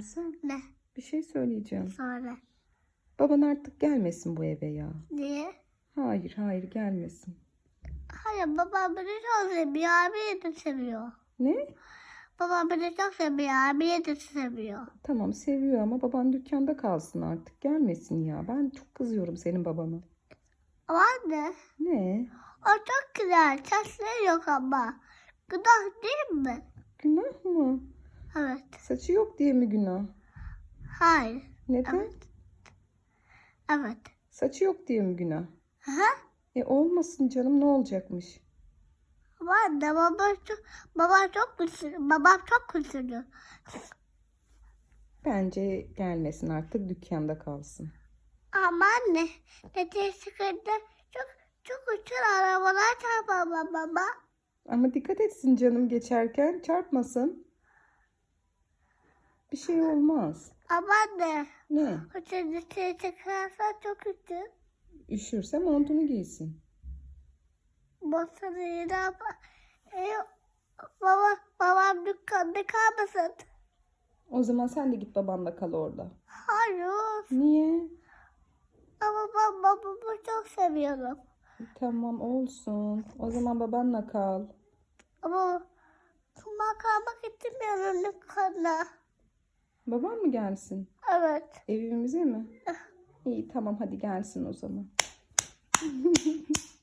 Sen Ne? bir şey söyleyeceğim. Sonra. Baban artık gelmesin bu eve ya. Niye? Hayır hayır gelmesin. Hayır babam beni çok seviyor. Abiyi de seviyor. Ne? Babam beni çok seviyor. Abiyi de seviyor. Tamam seviyor ama baban dükkanda kalsın artık. Gelmesin ya. Ben çok kızıyorum senin babana. Ama anne. Ne? O çok güzel. Saçları yok ama. Günah değil mi? Günah mı? Saçı yok diye mi günah? Hayır. Neden? Evet. Evet. Saçı yok diye mi günah? Hı. E olmasın canım ne olacakmış? Ama anne babam çok, babam çok güçlü. Babam çok güçlü. Bence gelmesin artık dükkanda kalsın. Ama anne. Dede sıkıntı. Çok çok uçur arabalar çarpar baba. Ama dikkat etsin canım geçerken çarpmasın. Bir şey olmaz. Ama anne. Ne? O çocukları çıkarsa çok kötü. Üşürse montunu giysin. Basını yine yapar. E, baba, babam dükkanda kalmasın. O zaman sen de git babanla kal orada. Hayır. Niye? Ama ben babamı çok seviyorum. Tamam olsun. O zaman babanla kal. Ama ben kalmak istemiyorum dükkanda. Baban mı gelsin? Evet. Evimize mi? İyi tamam hadi gelsin o zaman.